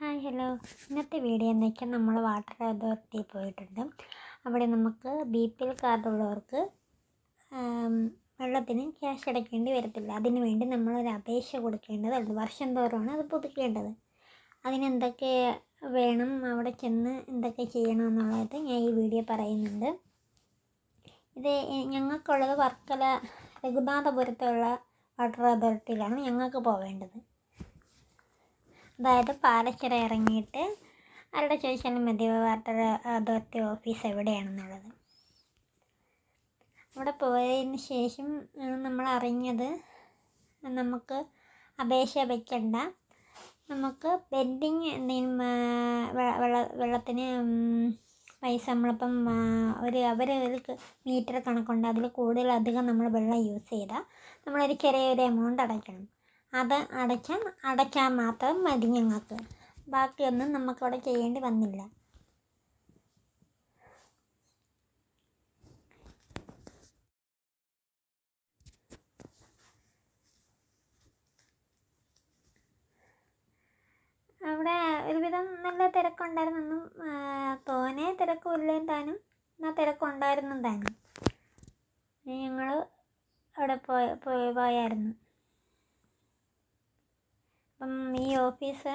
Hi hello ഇന്നത്തെ video എന്ന് വെച്ചാൽ നമ്മൾ വാട്ടർ അതോറിറ്റിയിൽ പോയിട്ടുണ്ട്. അവിടെ നമുക്ക് ബി പി എൽ കാർഡുള്ളവർക്ക് വെള്ളത്തിന് ക്യാഷ് അടയ്ക്കേണ്ടി വരത്തില്ല. അതിന് വേണ്ടി നമ്മളൊരു അപേക്ഷ കൊടുക്കേണ്ടതുണ്ട് വർഷം തോറുമാണ് അത് പുതുക്കേണ്ടത്. അതിനെന്തൊക്കെ വേണം? അവിടെ ചെന്ന് എന്തൊക്കെ ചെയ്യണം എന്നുള്ളത് ഞാൻ ഈ വീഡിയോ പറയുന്നുണ്ട്. ഇത് ഞങ്ങൾക്കുള്ളത് വർക്കല രഘുനാഥപുരത്തുള്ള വാട്ടർ അതോറിറ്റിയിലാണ് ഞങ്ങൾക്ക് പോവേണ്ടത്. അതായത് പാലച്ചിറ ഇറങ്ങിയിട്ട് ആരുടെ ചോദിച്ചാലും മതി വാട്ടർ അതോറിറ്റി ഓഫീസ് എവിടെയാണെന്നുള്ളത്. അവിടെ പോയതിന് ശേഷം നമ്മൾ അറിഞ്ഞത് നമുക്ക് അപേക്ഷ വയ്ക്കണ്ട നമുക്ക് ബെൻഡിങ് എന്തെങ്കിലും വെള്ള വെള്ളത്തിന് പൈസ നമ്മളിപ്പം ഒരു അവർ ഒരു മീറ്റർ കണക്കുണ്ട്. അതിൽ കൂടുതൽ അധികം നമ്മൾ വെള്ളം യൂസ് ചെയ്താൽ നമ്മളൊരു ചെറിയൊരു എമൗണ്ട് അടയ്ക്കണം. അത് അടയ്ക്കാൻ അടയ്ക്കാൻ മാത്രം മതി ഞങ്ങൾക്ക്. ബാക്കിയൊന്നും നമുക്കവിടെ ചെയ്യേണ്ടി വന്നില്ല. അവിടെ ഒരുവിധം നല്ല തിരക്കുണ്ടായിരുന്നു. തോനെ തിരക്കുമില്ലേ താനും. എന്നാൽ തിരക്കുണ്ടായിരുന്നു താനും. ഞങ്ങൾ അവിടെ പോയി പോയായിരുന്നു. അപ്പം ഈ ഓഫീസ്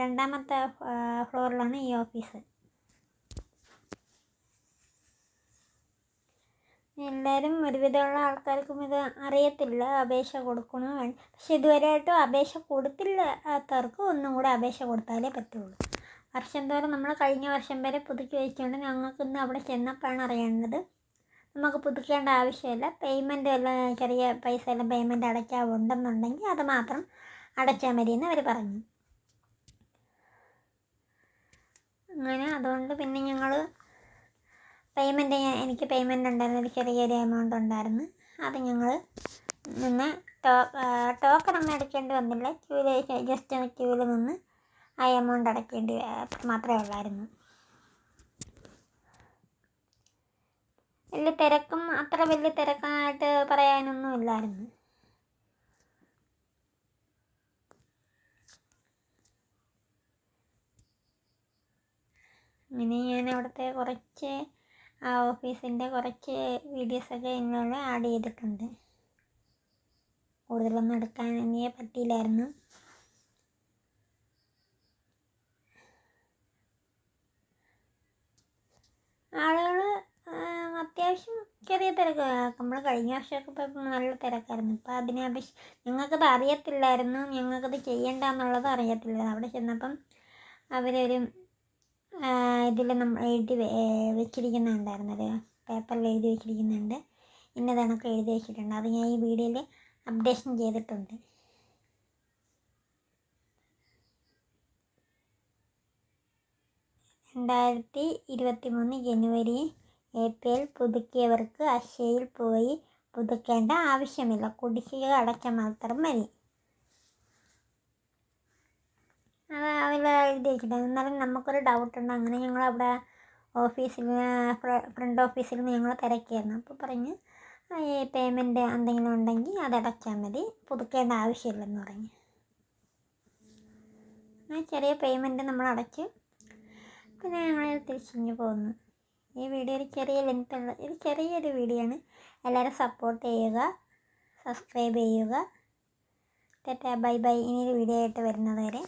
രണ്ടാമത്തെ ഫ്ലോറിലാണ് ഈ ഓഫീസ്. എല്ലാവരും ഒരുവിധമുള്ള ആൾക്കാർക്കും ഇത് അറിയത്തില്ല അപേക്ഷ കൊടുക്കണോ പക്ഷെ ഇതുവരെയായിട്ടും അപേക്ഷ കൊടുത്തില്ലാത്തവർക്ക് ഒന്നും കൂടെ അപേക്ഷ കൊടുത്താലേ പറ്റുള്ളൂ. വർഷം തോറും നമ്മൾ കഴിഞ്ഞ വർഷം വരെ പുതുക്കി വെച്ചുകൊണ്ട് ഞങ്ങൾക്ക് ഇന്ന് അവിടെ ചെന്നപ്പോഴാണ് അറിയേണ്ടത്. നമുക്ക് പുതുക്കേണ്ട ആവശ്യമില്ല. പേയ്മെന്റ് എല്ലാം ചെറിയ പൈസ എല്ലാം പേയ്മെന്റ് അടയ്ക്കാവുണ്ടെന്നുണ്ടെങ്കിൽ അത് മാത്രം അടച്ചാൽ മതി എന്ന് അവർ പറഞ്ഞു. അങ്ങനെ അതുകൊണ്ട് പിന്നെ ഞങ്ങൾ പേയ്മെന്റ് എനിക്ക് പേയ്മെന്റ് ഉണ്ടായിരുന്നു ഒരു ചെറിയൊരു എമൗണ്ട് ഉണ്ടായിരുന്നു. അത് ഞങ്ങൾ നിന്ന് ടോ ടോക്കൺ ഒന്നും അടയ്ക്കേണ്ടി വന്നില്ല. ക്യൂവിൽ ജസ്റ്റ് ക്യൂവിൽ നിന്ന് ആ എമൗണ്ട് അടയ്ക്കേണ്ടി മാത്രമേ ഉള്ളായിരുന്നു. വലിയ തിരക്കും അത്ര വലിയ തിരക്കായിട്ട് പറയാനൊന്നും ഇല്ലായിരുന്നു. അങ്ങനെ ഞാൻ അവിടുത്തെ കുറച്ച് ആ ഓഫീസിന്റെ കുറച്ച് വീഡിയോസൊക്കെ ഇന്നോട് ആഡ് ചെയ്തിട്ടുണ്ട്. കൂടുതലൊന്നും എടുക്കാൻ എനിക്ക് പറ്റിയില്ലായിരുന്നു. ആളുകൾ അത്യാവശ്യം ചെറിയ തിരക്ക്. നമ്മൾ കഴിഞ്ഞ വർഷമൊക്കെ ഇപ്പോൾ നല്ല തിരക്കായിരുന്നു. ഇപ്പോൾ അതിനെ അപേക്ഷിച്ച് ഞങ്ങൾക്കത് അറിയത്തില്ലായിരുന്നു. ഞങ്ങൾക്കത് ചെയ്യണ്ട എന്നുള്ളത് അറിയത്തില്ല അവിടെ ചെന്നപ്പം അവരൊരു ഇതിൽ നമ്മൾ എഴുതി വെച്ചിരിക്കുന്നുണ്ടായിരുന്നത്. പേപ്പറിൽ എഴുതി വെച്ചിരിക്കുന്നുണ്ട്. ഇന്നതാണൊക്കെ എഴുതി വെച്ചിട്ടുണ്ട്. അത് ഞാൻ ഈ വീഡിയോയിൽ അപ്ഡേഷൻ ചെയ്തിട്ടുണ്ട്. രണ്ടായിരത്തി ഇരുപത്തി മൂന്ന് ജനുവരി ഏപ്രിൽ പുതുക്കിയവർക്ക് അക്ഷയയിൽ പോയി പുതുക്കേണ്ട ആവശ്യമില്ല. കുടിശ്ശിക അടച്ച മാത്രം മതി. അതിൽ എഴുതി വെച്ചിട്ടുണ്ട് എന്നാലും നമുക്കൊരു ഡൗട്ട് ഉണ്ട്. അങ്ങനെ ഞങ്ങൾ അവിടെ ഓഫീസിൽ ഫ്രണ്ട് ഓഫീസിൽ നിന്ന് ഞങ്ങൾ തിരക്കിയായിരുന്നു. അപ്പോൾ പറഞ്ഞ് ഈ പേയ്മെന്റ് എന്തെങ്കിലും ഉണ്ടെങ്കിൽ അത് അടച്ചാൽ മതി. പുതുക്കേണ്ട ആവശ്യമില്ലെന്ന് പറഞ്ഞു. ചെറിയ പേയ്മെന്റ് നമ്മൾ അടച്ച് പിന്നെ ഞങ്ങൾ തിരിച്ചിങ്ങ് പോകുന്നു ഈ വീഡിയോ ഒരു ചെറിയ ലെങ്ത് ഉള്ള ഒരു ചെറിയൊരു വീഡിയോ ആണ്. എല്ലാവരും സപ്പോർട്ട് ചെയ്യുക സബ്സ്ക്രൈബ് ചെയ്യുക. ടാറ്റാ ബൈ ബൈ ഇനിയൊരു വീഡിയോ ആയിട്ട് വരുന്നത് വരെ